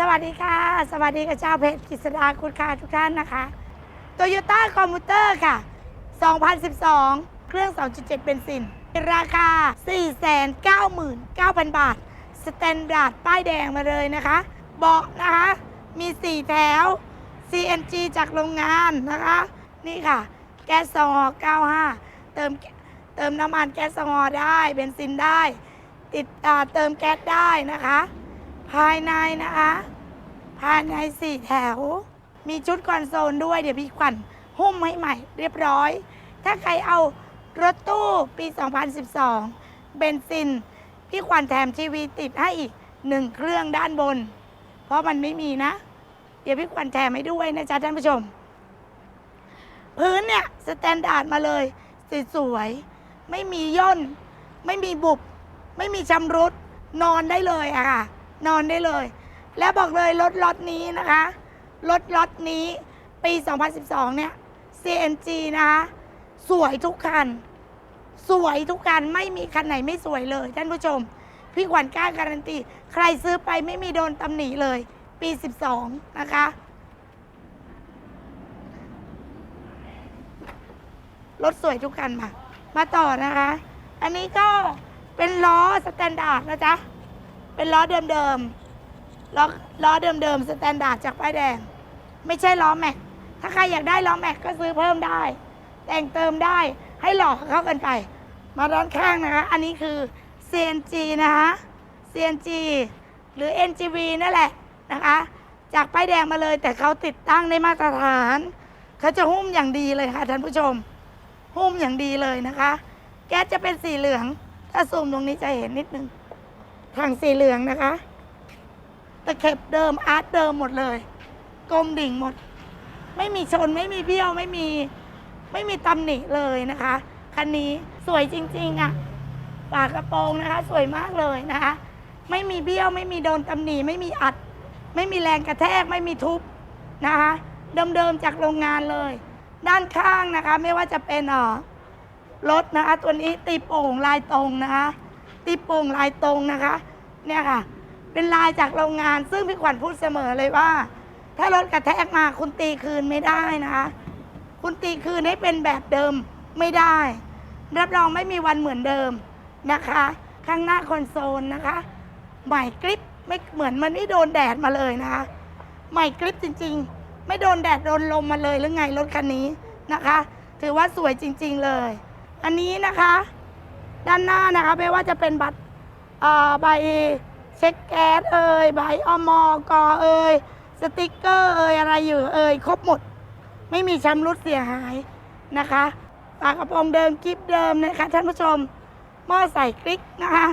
สวัสดีค่ะ สวัสดีกับเจ้าเพชรกฤษดาคุณค่ะทุกท่านนะคะโตโยต้าคอมพิวเตอร์ค่ะ 2012 เครื่อง 2.7 เบนซิน ราคา 499,000 บาท สแตนดาร์ดป้ายแดงมาเลยนะคะเบาะนะคะ มี 4 แถว CNG จากโรงงานนะคะ นี่ค่ะ แก๊สซอง95 เติมเติมน้ำมันแก๊สซองได้ เบนซินได้ ติดเติมแก๊สได้นะคะ ภายในนะคะ ภายในสี่แถว มีชุดคอนโซลด้วยเดี๋ยวพี่ขวัญหุ้มให้ใหม่เรียบร้อย ถ้าใครเอารถตู้ปี 2012 เบนซิน พี่ขวัญแถมทีวีติดให้อีกหนึ่งเครื่องด้านบน เพราะมันไม่มีนะ เดี๋ยวพี่ขวัญแถมให้ด้วยนะจ๊ะท่านผู้ชม พื้นเนี่ยสแตนดาร์ดมาเลยสวยๆไม่มีย่น ไม่มีบุบ ไม่มีชำรุดนอนได้เลยอะค่ะ นอนได้เลย และบอกเลยรถล็อตนี้นะคะ รถล็อตนี้ปี 2012 เนี่ย CNG นะคะสวยทุกคัน สวยทุกคัน ไม่มีคันไหนไม่สวยเลย ท่านผู้ชม พี่ขวัญกล้าการันตี ใครซื้อไปไม่มีโดนตำหนิเลย ปี 12 นะคะ รถสวยทุกคันมา มาต่อนะคะ อันนี้ก็เป็นล้อสแตนดาร์ดนะจ๊ะ เป็นล้อเดิมๆล้อล้อเดิมๆสแตนดาร์ดจากป้ายแดง ไม่ใช่ล้อแม็ก ถ้าใครอยากได้ล้อแม็กก็ซื้อเพิ่มได้ แต่งเติมได้ให้หลอกเข้ากันไป มาด้านข้างนะคะ อันนี้คือ CNG นะคะ CNG หรือ NGV นั่นแหละนะคะ จากป้ายแดงมาเลยแต่เขาติดตั้งในมาตรฐาน เขาจะหุ้มอย่างดีเลยค่ะท่านผู้ชม หุ้มอย่างดีเลยนะคะ แก๊สจะเป็นสีเหลือง ถ้าซูมตรงนี้จะเห็นนิดนึง ถังสีเหลืองนะคะตะเข็บเดิมอาร์ตเดิมหมดเลยกลมดิ่งหมด ไม่มีชนไม่มีเบี้ยวไม่มีไม่มีตำหนิเลยนะคะคันนี้สวยจริงๆอะ่ะฝากระโปรงนะคะ สวยมากเลยนะคะ ไม่มีเบี้ยวไม่มีโดนตำหนิไม่มีอัด ไม่มีแรงกระแทกไม่มีทุบนะคะเดิมๆจากโรงงานเลย ด้านข้างนะคะ ไม่ว่าจะเป็นเอ่อรถนะคะ ตัวนี้ตีโป่งลายตรงนะคะ ตีโป่งลายตรงนะคะ เนี่ยค่ะ เป็นลายจากโรงงาน ซึ่งพี่ขวัญพูดเสมอเลยว่า ถ้ารถกระแทกมาคุณตีคืนไม่ได้นะคะ คุณตีคืนให้เป็นแบบเดิมไม่ได้ รับรองไม่มีวันเหมือนเดิมนะคะ ข้างหน้าคอนโซลนะคะใหม่กริปไม่เหมือนมันไม่โดนแดดมาเลยนะคะใหม่กริปจริง ๆ ไม่โดนแดดโดนลมมาเลยหรือไงรถคันนี้นะคะ ถือว่าสวยจริง ๆเลย อันนี้นะคะ ด้านหน้านะคะไม่ว่าจะเป็นบัตรใบเช็คแก๊สเอ่ยใบอมกเอ่ยสติกเกอร์เอ่ยอะไรอยู่เอ่ยครบหมด ไม่มีชำรุดเสียหายนะคะฝากระโปรงเดิมกิฟเดิมนะคะท่านผู้ชมหม้อใส่คลิกนะคะ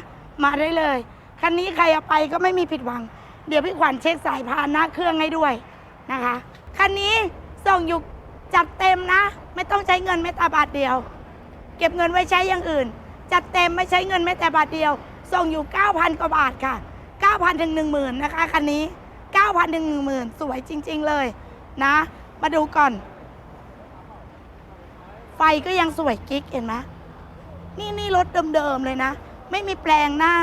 มาได้เลยคันนี้ใครเอาไปก็ไม่มีผิดหวัง เดี๋ยวพี่ขวัญเช็คสายพานหน้าเครื่องให้ด้วยนะคะคันนี้ส่งอยู่จัดเต็มนะ ไม่ต้องใช้เงินแม้แต่บาทเดียว เก็บเงินไว้ใช้อย่างอื่น จัดเต็มไม่ใช้เงินแม้แต่บาทเดียว ส่งอยู่ 9,000 กว่าบาทค่ะ 9,000 ถึง 10,000 นะคะคันนี้ 9,000 ถึง 10,000 สวยจริง ๆ เลยนะ มาดูก่อน ไฟก็ยังสวยกิ๊กเห็นไหมนี่นี่รถเดิมๆเลยนะ ไม่มีแปลงหน้า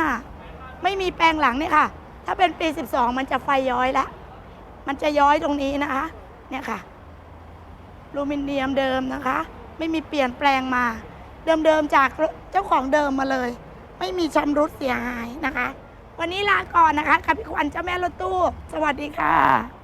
ไม่มีแปลงหลังเนี่ยค่ะ ถ้าเป็นปี 12 มันจะไฟย้อยแล้วมันจะย้อยตรงนี้นะคะเนี่ยค่ะลูมิเนียมเดิมนะคะ ไม่มีเปลี่ยนแปลงมา เดิมๆจากเจ้าของเดิมมาเลย ไม่มีชำรุดเสียหายนะคะ วันนี้ลาก่อนนะคะกับพี่ควันเจ้าแม่รถตู้ สวัสดีค่ะ